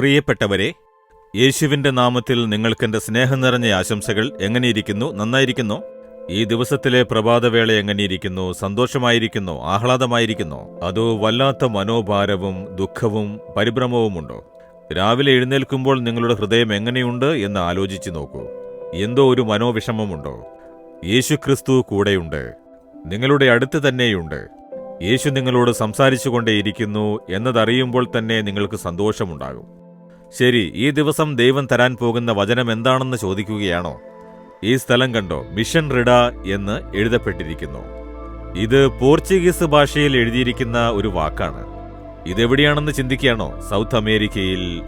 പ്രിയപ്പെട്ടവരെ യേശുവിന്റെ നാമത്തിൽ നിങ്ങൾക്കെന്റെ സ്നേഹം നിറഞ്ഞ ആശംസകൾ എങ്ങനെയിരിക്കുന്നു? നന്നായിരിക്കുന്നു? ഈ ദിവസത്തിലെ പ്രഭാതവേള എങ്ങനെയിരിക്കുന്നു? സന്തോഷമായിരിക്കുന്നു? ആഹ്ലാദമായിരിക്കുന്നു? അതോ വല്ലാത്ത മനോഭാരവും ദുഃഖവും പരിഭ്രമവുമുണ്ടോ? രാവിലെ എഴുന്നേൽക്കുമ്പോൾ നിങ്ങളുടെ ഹൃദയം എങ്ങനെയുണ്ട് എന്ന് ആലോചിച്ചു നോക്കൂ. എന്തോ ഒരു മനോവിഷമമുണ്ടോ? യേശുക്രിസ്തു കൂടെയുണ്ട്. നിങ്ങളുടെ അടുത്ത് തന്നെയുണ്ട്. യേശു നിങ്ങളോട് സംസാരിച്ചുകൊണ്ടേയിരിക്കുന്നു എന്നതറിയുമ്പോൾ തന്നെ നിങ്ങൾക്ക് സന്തോഷമുണ്ടാകും. ശരി ഈ ദിവസം ദൈവം തരാൻ പോകുന്ന വചനം എന്താണെന്ന് ചോദിക്കുകയാണോ? ഈ സ്ഥലം കണ്ടോ മിഷൻ റിഡ എന്ന് എഴുതപ്പെട്ടിരിക്കുന്നു. ഇത് പോർച്ചുഗീസ് ഭാഷയിൽ എഴുതിയിരിക്കുന്ന ഒരു വാക്കാണ്. ഇതെവിടെയാണെന്ന് ചിന്തിക്കുകയാണോ? സൗത്ത് അമേരിക്കയിൽ.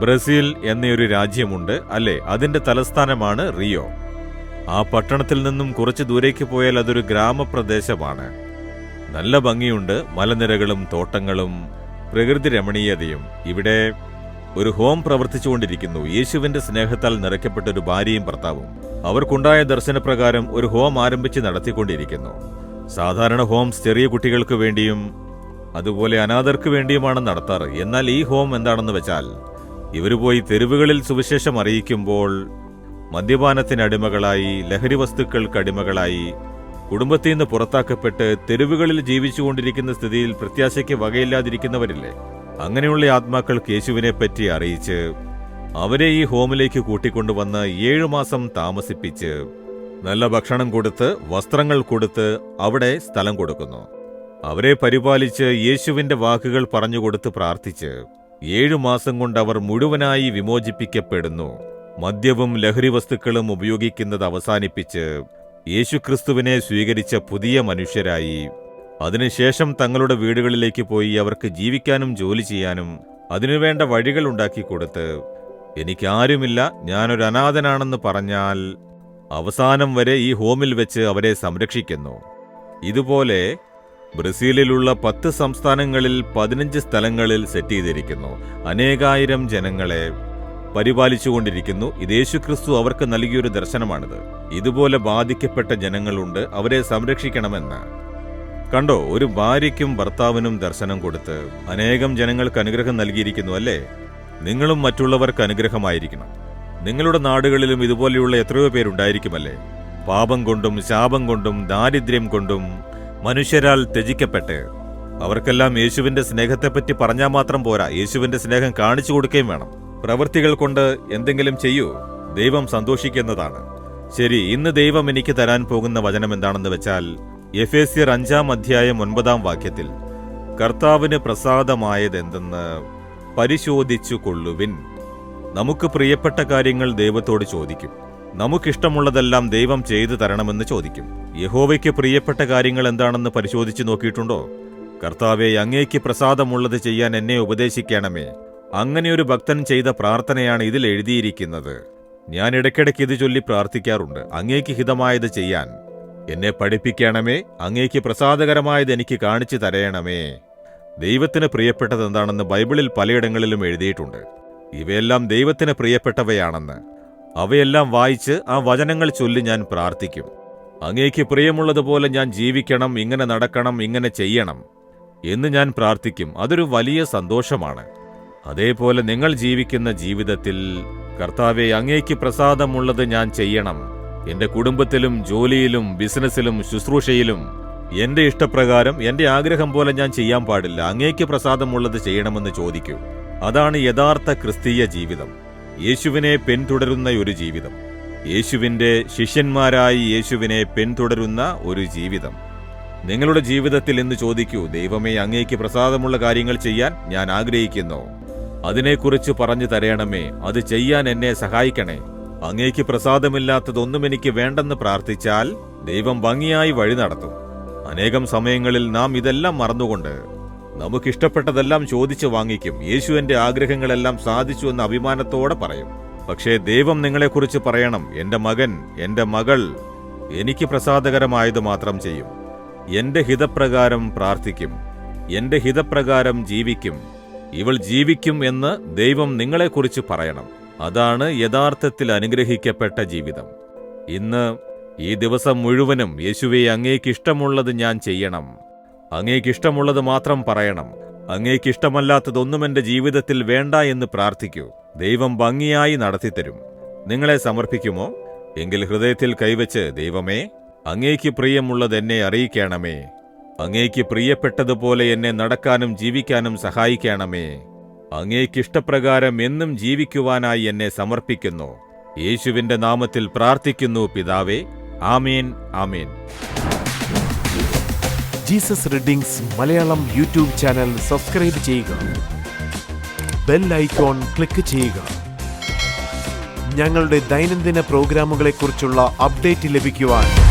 ബ്രസീൽ എന്നൊരു രാജ്യമുണ്ട് അല്ലെ? അതിന്റെ തലസ്ഥാനമാണ് റിയോ. ആ പട്ടണത്തിൽ നിന്നും കുറച്ച് ദൂരേക്ക് പോയാൽ അതൊരു ഗ്രാമപ്രദേശമാണ്. നല്ല ഭംഗിയുണ്ട് മലനിരകളും തോട്ടങ്ങളും പ്രകൃതി രമണീയതയും. ഇവിടെ ഒരു ഹോം പ്രവർത്തിച്ചുകൊണ്ടിരിക്കുന്നു. യേശുവിന്റെ സ്നേഹത്താൽ നിറയ്ക്കപ്പെട്ട ഒരു ഭാര്യയും ഭർത്താവും. അവർക്കുണ്ടായ ദർശനപ്രകാരം ഒരു ഹോം ആരംഭിച്ച് നടത്തിക്കൊണ്ടിരിക്കുന്നു. സാധാരണ ഹോംസ് ചെറിയ കുട്ടികൾക്ക് വേണ്ടിയും അതുപോലെ അനാഥർക്ക് വേണ്ടിയുമാണ് നടത്താറ്. എന്നാൽ ഈ ഹോം എന്താണെന്ന് വെച്ചാൽ ഇവർ പോയി തെരുവുകളിൽ സുവിശേഷം അറിയിക്കുമ്പോൾ മദ്യപാനത്തിന് അടിമകളായി ലഹരി വസ്തുക്കൾക്ക് അടിമകളായി കുടുംബത്തിൽ നിന്ന് പുറത്താക്കപ്പെട്ട് തെരുവുകളിൽ ജീവിച്ചുകൊണ്ടിരിക്കുന്ന സ്ഥിതിയിൽ പ്രത്യാശയ്ക്ക് വകയില്ലാതിരിക്കുന്നവരില്ലേ? അങ്ങനെയുള്ള ആത്മാക്കൾ യേശുവിനെപ്പറ്റി അറിയിച്ച് അവരെ ഈ ഹോമിലേക്ക് കൂട്ടിക്കൊണ്ടുവന്ന് ഏഴു മാസം താമസിപ്പിച്ച് നല്ല ഭക്ഷണം കൊടുത്ത് വസ്ത്രങ്ങൾ കൊടുത്ത് അവിടെ സ്ഥലം കൊടുക്കുന്നു. അവരെ പരിപാലിച്ച് യേശുവിന്റെ വാക്കുകൾ പറഞ്ഞുകൊടുത്ത് പ്രാർത്ഥിച്ച് ഏഴു മാസം കൊണ്ട് അവർ മുഴുവനായി വിമോചിപ്പിക്കപ്പെടുന്നു. മദ്യവും ലഹരി വസ്തുക്കളും ഉപയോഗിക്കുന്നത് അവസാനിപ്പിച്ച് യേശുക്രിസ്തുവിനെ സ്വീകരിച്ച പുതിയ മനുഷ്യരായി അതിനുശേഷം തങ്ങളുടെ വീടുകളിലേക്ക് പോയി അവർക്ക് ജീവിക്കാനും ജോലി ചെയ്യാനും അതിനുവേണ്ട വഴികൾ ഉണ്ടാക്കി കൊടുത്ത് എനിക്കാരുമില്ല ഞാനൊരു അനാഥനാണെന്ന് പറഞ്ഞാൽ അവസാനം വരെ ഈ ഹോമിൽ വെച്ച് അവരെ സംരക്ഷിക്കുന്നു. ഇതുപോലെ ബ്രസീലിലുള്ള പത്ത് സംസ്ഥാനങ്ങളിൽ പതിനഞ്ച് സ്ഥലങ്ങളിൽ സെറ്റ് ചെയ്തിരിക്കുന്നു. അനേകായിരം ജനങ്ങളെ പരിപാലിച്ചുകൊണ്ടിരിക്കുന്നു. ഇത് യേശുക്രിസ്തു അവർക്ക് നൽകിയൊരു ദർശനമാണിത്. ഇതുപോലെ ബാധിക്കപ്പെട്ട ജനങ്ങളുണ്ട്. അവരെ സംരക്ഷിക്കണമെന്ന്. കണ്ടോ ഒരു ഭാര്യയ്ക്കും ഭർത്താവിനും ദർശനം കൊടുത്ത് അനേകം ജനങ്ങൾക്ക് അനുഗ്രഹം നൽകിയിരിക്കുന്നു അല്ലേ? നിങ്ങളും മറ്റുള്ളവർക്ക് അനുഗ്രഹമായിരിക്കണം. നിങ്ങളുടെ നാടുകളിലും ഇതുപോലെയുള്ള എത്രയോ പേരുണ്ടായിരിക്കുമല്ലേ? പാപം കൊണ്ടും ശാപം കൊണ്ടും ദാരിദ്ര്യം കൊണ്ടും മനുഷ്യരാൽ ത്യജിക്കപ്പെട്ട് അവർക്കെല്ലാം യേശുവിന്റെ സ്നേഹത്തെപ്പറ്റി പറഞ്ഞാൽ മാത്രം പോരാ. യേശുവിന്റെ സ്നേഹം കാണിച്ചു കൊടുക്കുകയും വേണം. പ്രവൃത്തികൾ കൊണ്ട് എന്തെങ്കിലും ചെയ്യൂ. ദൈവം സന്തോഷിക്കുന്നതാണ്. ശരി ഇന്ന് ദൈവം എനിക്ക് തരാൻ പോകുന്ന വചനം എന്താണെന്ന് വെച്ചാൽ എഫേസ്യർ അഞ്ചാം അധ്യായം ഒൻപതാം വാക്യത്തിൽ കർത്താവിന് പ്രസാദമായതെന്തെന്ന് പരിശോധിച്ചു കൊള്ളുവിൻ നമുക്ക് പ്രിയപ്പെട്ട കാര്യങ്ങൾ ദൈവത്തോട് ചോദിക്കും. നമുക്കിഷ്ടമുള്ളതെല്ലാം ദൈവം ചെയ്തു തരണമെന്ന് ചോദിക്കും. യഹോവയ്ക്ക് പ്രിയപ്പെട്ട കാര്യങ്ങൾ എന്താണെന്ന് പരിശോധിച്ചു നോക്കിയിട്ടുണ്ടോ? കർത്താവെ അങ്ങേക്ക് പ്രസാദമുള്ളത് ചെയ്യാൻ എന്നെ ഉപദേശിക്കണമേ. അങ്ങനെയൊരു ഭക്തൻ ചെയ്ത പ്രാർത്ഥനയാണ് ഇതിൽ എഴുതിയിരിക്കുന്നത്. ഞാൻ ഇടയ്ക്കിടയ്ക്ക് ഇത് ചൊല്ലി പ്രാർത്ഥിക്കാറുണ്ട്. അങ്ങേക്ക് ഹിതമായത് ചെയ്യാൻ. എന്നെ പഠിപ്പിക്കണമേ. അങ്ങേക്ക് പ്രസാദകരമായത് എനിക്ക് കാണിച്ചു തരയണമേ. ദൈവത്തിന് പ്രിയപ്പെട്ടത് എന്താണെന്ന് ബൈബിളിൽ പലയിടങ്ങളിലും എഴുതിയിട്ടുണ്ട്. ഇവയെല്ലാം ദൈവത്തിന് പ്രിയപ്പെട്ടവയാണെന്ന്. അവയെല്ലാം വായിച്ച് ആ വചനങ്ങൾ ചൊല്ലി ഞാൻ പ്രാർത്ഥിക്കും. അങ്ങേക്ക് പ്രിയമുള്ളതുപോലെ ഞാൻ ജീവിക്കണം ഇങ്ങനെ നടക്കണം ഇങ്ങനെ ചെയ്യണം എന്ന് ഞാൻ പ്രാർത്ഥിക്കും. അതൊരു വലിയ സന്തോഷമാണ്. അതേപോലെ നിങ്ങൾ ജീവിക്കുന്ന ജീവിതത്തിൽ കർത്താവെ അങ്ങേക്ക് പ്രസാദമുള്ളത് ഞാൻ ചെയ്യണം. എന്റെ കുടുംബത്തിലും ജോലിയിലും ബിസിനസ്സിലും ശുശ്രൂഷയിലും എന്റെ ഇഷ്ടപ്രകാരം എന്റെ ആഗ്രഹം പോലെ ഞാൻ ചെയ്യാൻ പാടില്ല. അങ്ങേക്ക് പ്രസാദമുള്ളത് ചെയ്യണമെന്ന് ചോദിക്കൂ. അതാണ് യഥാർത്ഥ ക്രിസ്തീയ ജീവിതം. യേശുവിനെ പിന്തുടരുന്ന ഒരു ജീവിതം. യേശുവിന്റെ ശിഷ്യന്മാരായി യേശുവിനെ പിന്തുടരുന്ന ഒരു ജീവിതം. നിങ്ങളുടെ ജീവിതത്തിൽ എന്ന് ചോദിക്കൂ ദൈവമേ അങ്ങേക്ക് പ്രസാദമുള്ള കാര്യങ്ങൾ ചെയ്യാൻ ഞാൻ ആഗ്രഹിക്കുന്നു. അതിനെക്കുറിച്ച് പറഞ്ഞു തരയണമേ അത് ചെയ്യാൻ എന്നെ സഹായിക്കണേ. അങ്ങേക്ക് പ്രസാദമില്ലാത്തതൊന്നും എനിക്ക് വേണ്ടെന്ന് പ്രാർത്ഥിച്ചാൽ ദൈവം ഭംഗിയായി വഴി നടത്തും. അനേകം സമയങ്ങളിൽ നാം ഇതെല്ലാം മറന്നുകൊണ്ട് നമുക്കിഷ്ടപ്പെട്ടതെല്ലാം ചോദിച്ചു വാങ്ങിക്കും. യേശുവിന്റെ ആഗ്രഹങ്ങളെല്ലാം സാധിച്ചു എന്ന അഭിമാനത്തോടെ പറയും. പക്ഷേ ദൈവം നിങ്ങളെക്കുറിച്ച് പറയണം. എന്റെ മകൻ എന്റെ മകൾ എനിക്ക് പ്രസാദകരമായത് മാത്രം ചെയ്യും. എന്റെ ഹിതപ്രകാരം പ്രാർത്ഥിക്കും. എന്റെ ഹിതപ്രകാരം ജീവിക്കും. ഇവൾ ജീവിക്കും എന്ന് ദൈവം നിങ്ങളെക്കുറിച്ച് പറയണം. അതാണ് യഥാർത്ഥത്തിൽ അനുഗ്രഹിക്കപ്പെട്ട ജീവിതം. ഇന്ന് ഈ ദിവസം മുഴുവനും യേശുവെ അങ്ങേക്കിഷ്ടമുള്ളത് ഞാൻ ചെയ്യണം. അങ്ങേക്കിഷ്ടമുള്ളത് മാത്രം പറയണം. അങ്ങേക്കിഷ്ടമല്ലാത്തതൊന്നും എന്റെ ജീവിതത്തിൽ വേണ്ട എന്ന് പ്രാർത്ഥിക്കൂ. ദൈവം ഭംഗിയായി നടത്തിത്തരും. നിങ്ങളെ സമർപ്പിക്കുമോ? എങ്കിൽ ഹൃദയത്തിൽ കൈവച്ച് ദൈവമേ അങ്ങേക്ക് പ്രിയമുള്ളത് എന്നെ അറിയിക്കണമേ. അങ്ങേക്ക് പ്രിയപ്പെട്ടതുപോലെ എന്നെ നടക്കാനും ജീവിക്കാനും സഹായിക്കണമേ. അങ്ങേക്ക് ഇഷ്ടപ്രകാരം എന്നും ജീവിക്കുവാനായി എന്നെ സമർപ്പിക്കുന്നു. യേശുവിന്റെ നാമത്തിൽ പ്രാർത്ഥിക്കുന്നു പിതാവേ. ആമേൻ ആമേൻ. Jesus readings Malayalam YouTube channel subscribe ചെയ്യുക. ബെൽ ഐക്കോൺ ക്ലിക്ക് ചെയ്യുക. ഞങ്ങളുടെ ദൈനംദിന പ്രോഗ്രാമുകളെക്കുറിച്ചുള്ള അപ്ഡേറ്റ് ലഭിക്കുവാൻ